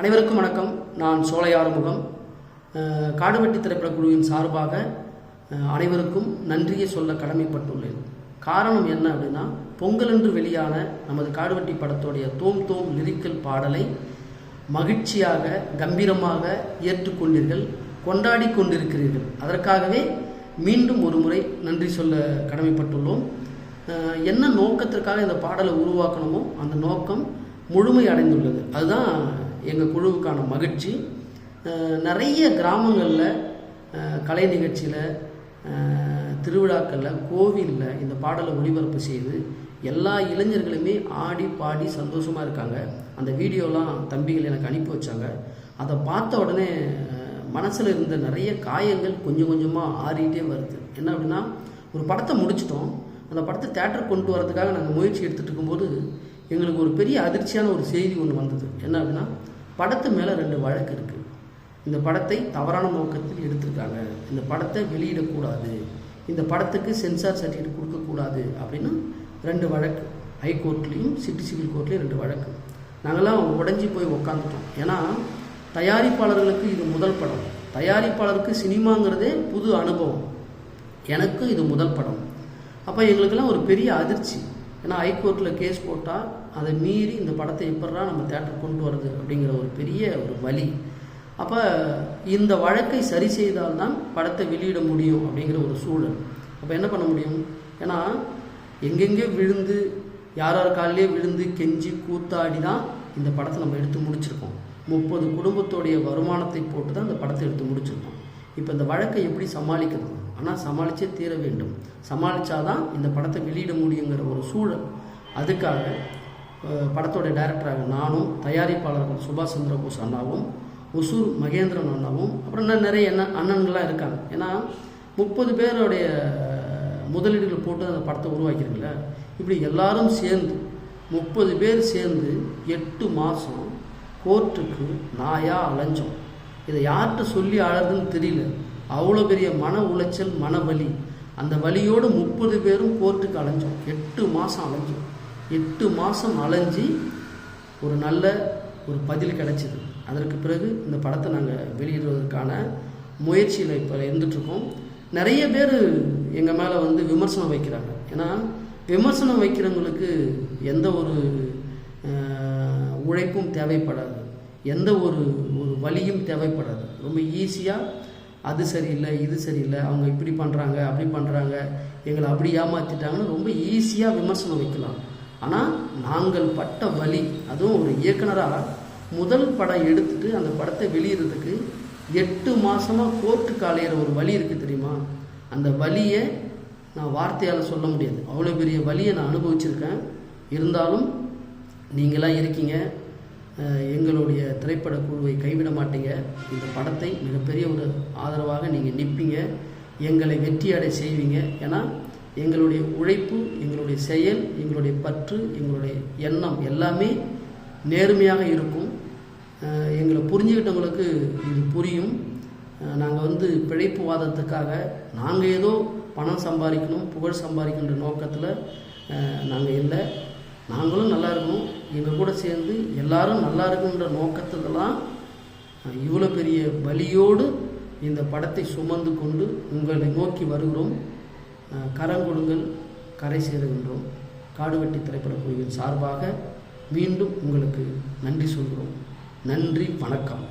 அனைவருக்கும் வணக்கம். நான் சோலை ஆறுமுகம். காடுவெட்டி திரைப்பட குழுவின் சார்பாக அனைவருக்கும் நன்றியை சொல்ல கடமைப்பட்டுள்ளேன். காரணம் என்ன அப்படின்னா பொங்கல் என்று வெளியான நமது காடுவெட்டி படத்துடைய தோம் தோம் லிரிக்கல் பாடலை மகிழ்ச்சியாக கம்பீரமாக ஏற்றுக்கொண்டீர்கள் கொண்டாடி கொண்டிருக்கிறீர்கள். அதற்காகவே மீண்டும் ஒரு முறை நன்றி சொல்ல கடமைப்பட்டுள்ளோம். என்ன நோக்கத்திற்காக இந்த பாடலை உருவாக்கணுமோ அந்த நோக்கம் முழுமை அடைந்துள்ளது. அதுதான் எங்கள் குழுவுக்கான மகிழ்ச்சி. நிறைய கிராமங்களில் கலை நிகழ்ச்சியில் திருவிழாக்களில் கோவிலில் இந்த பாடலை ஒளிபரப்பு செய்து எல்லா இளைஞர்களுமே ஆடி பாடி சந்தோஷமாக இருக்காங்க. அந்த வீடியோலாம் தம்பிகள் எனக்கு அனுப்பி வச்சாங்க. அதை பார்த்த உடனே மனசில் இருந்த நிறைய காயங்கள் கொஞ்சம் கொஞ்சமாக ஆறிட்டே வருது. என்ன அப்படின்னா ஒரு படத்தை முடிச்சிட்டோம். அந்த படத்தை தேட்டர் கொண்டு வரதுக்காக நாங்கள் முயற்சி எடுத்துகிட்டு இருக்கும்போது எங்களுக்கு ஒரு பெரிய அதிர்ச்சியான ஒரு செய்தி ஒன்று வந்தது. என்ன அப்படின்னா படத்து மேலே ரெண்டு வழக்கு இருக்குது இந்த படத்தை தவறான நோக்கத்தில் எடுத்திருக்காங்க. இந்த படத்தை வெளியிடக்கூடாது. இந்த படத்துக்கு சென்சார் சர்டிஃபிகேட் கொடுக்கக்கூடாது அப்படின்னு ரெண்டு வழக்கு. ஹைகோர்ட்லேயும் சிட்டி சிவில் கோர்ட்லேயும் ரெண்டு வழக்கு. நாங்கள்லாம் உடஞ்சி போய் உக்காந்துட்டோம். ஏன்னா தயாரிப்பாளர்களுக்கு இது முதல் படம். தயாரிப்பாளருக்கு சினிமாங்கிறதே புது அனுபவம். எனக்கு இது முதல் படம். அப்போ எங்களுக்கெல்லாம் ஒரு பெரிய அதிர்ச்சி. ஏன்னா ஹைகோர்ட்டில் கேஸ் போட்டால் அதை மீறி இந்த படத்தை எப்படா நம்ம தேட்டர் கொண்டு வரது அப்படிங்கிற ஒரு பெரிய ஒரு வழி அப்போ இந்த வழக்கை சரி செய்தால்தான் படத்தை வெளியிட முடியும் அப்படிங்கிற ஒரு சூழல். அப்போ என்ன பண்ண முடியும்? ஏன்னா எங்கெங்கே விழுந்து யார் யார் காலிலே விழுந்து கெஞ்சி கூத்தாடி தான் இந்த படத்தை நம்ம எடுத்து முடிச்சிருக்கோம். முப்பது குடும்பத்தோடைய வருமானத்தை போட்டு தான் இந்த படத்தை எடுத்து முடிச்சிருக்கோம். இப்போ இந்த வழக்கை எப்படி சமாளிக்கிறது? ஆனால் சமாளித்தே தீர வேண்டும். சமாளித்தாதான் இந்த படத்தை வெளியிட முடியுங்கிற ஒரு சூழல். அதுக்காக படத்தோட டைரக்டராக நானும் தயாரிப்பாளர்கள் சுபாஷ் சந்திரபோஸ் அண்ணாவும் ஒசூர் மகேந்திரன் அண்ணாவும் அப்புறம் இன்னும் நிறைய அண்ணன் அண்ணன்கள்லாம் இருக்காங்க. ஏன்னா முப்பது பேருடைய முதலீடுகள் போட்டு அந்த படத்தை உருவாக்கிறீங்களா இப்படி எல்லாரும் சேர்ந்து முப்பது பேர் சேர்ந்து எட்டு மாதம் கோர்ட்டுக்கு நாயா அலைஞ்சோம். இதை யார்கிட்ட சொல்லி அழகுன்னு தெரியல. அவ்வளோ பெரிய மன உளைச்சல் மன வலி. அந்த வலியோடு முப்பது பேரும் கோர்ட்டுக்கு அலைஞ்சோம். எட்டு மாதம் அலைஞ்சோம். எட்டு மாதம் அலைஞ்சி ஒரு நல்ல ஒரு பதில் கிடைச்சிது. அதற்கு பிறகு இந்த படத்தை நாங்கள் வெளியிடுவதற்கான முயற்சியில் இப்போ இருந்துகிட்ருக்கோம் நிறைய பேர் எங்கள் மேலே வந்து விமர்சனம் வைக்கிறாங்க. ஏன்னா விமர்சனம் வைக்கிறவங்களுக்கு எந்த ஒரு உழைப்பும் தேவைப்படாது. எந்த ஒரு ஒரு வழியும் தேவைப்படாது. ரொம்ப ஈஸியாக அது சரியில்லை இது சரியில்லை அவங்க இப்படி பண்ணுறாங்க அப்படி பண்ணுறாங்க எங்களை அப்படி ஏமாற்றிட்டாங்கன்னு ரொம்ப ஈஸியாக விமர்சனம் வைக்கலாம். ஆனால் நாங்கள் பட்ட வழி அதுவும் ஒரு இயக்குனராக முதல் படம் எடுத்துட்டு அந்த படத்தை வெளியிடுறதுக்கு எட்டு மாதமாக கோர்ட்டு காலையிற ஒரு வழி இருக்குது தெரியுமா? அந்த வழியை நான் வார்த்தையால் சொல்ல முடியாது. அவ்வளோ பெரிய வழியை நான் அனுபவிச்சிருக்கேன். இருந்தாலும் நீங்களாம் இருக்கீங்க. எங்களுடைய திரைப்பட குழுவை கைவிட மாட்டீங்க. இந்த படத்தை மிகப்பெரிய ஒரு ஆதரவாக நீங்கள் நிற்பீங்க எங்களை வெற்றியடை செய்வீங்க. ஏன்னா எங்களுடைய உழைப்பு எங்களுடைய செயல் எங்களுடைய பற்று எங்களுடைய எண்ணம் எல்லாமே நேர்மையாக இருக்கும். எங்களை புரிஞ்சுக்கிட்டவங்களுக்கு இது புரியும். நாங்கள் வந்து பிழைப்பு வாதத்துக்காக நாங்கள் ஏதோ பணம் சம்பாதிக்கணும் புகழ் சம்பாதிக்கின்ற நோக்கத்தில் நாங்கள் இல்லை. நாங்களும் நல்லா இருக்கணும். எங்கள் கூட சேர்ந்து எல்லாரும் நல்லா இருக்குன்ற நோக்கத்துக்கெல்லாம் இவ்வளோ பெரிய வலியோடு இந்த படத்தை சுமந்து கொண்டு உங்களை நோக்கி வருகிறோம். கரம் கொடுங்கள் கரை சேருகின்றோம். காடுவெட்டி திரைப்பட குழுவின் சார்பாக மீண்டும் உங்களுக்கு நன்றி சொல்கிறோம். நன்றி வணக்கம்.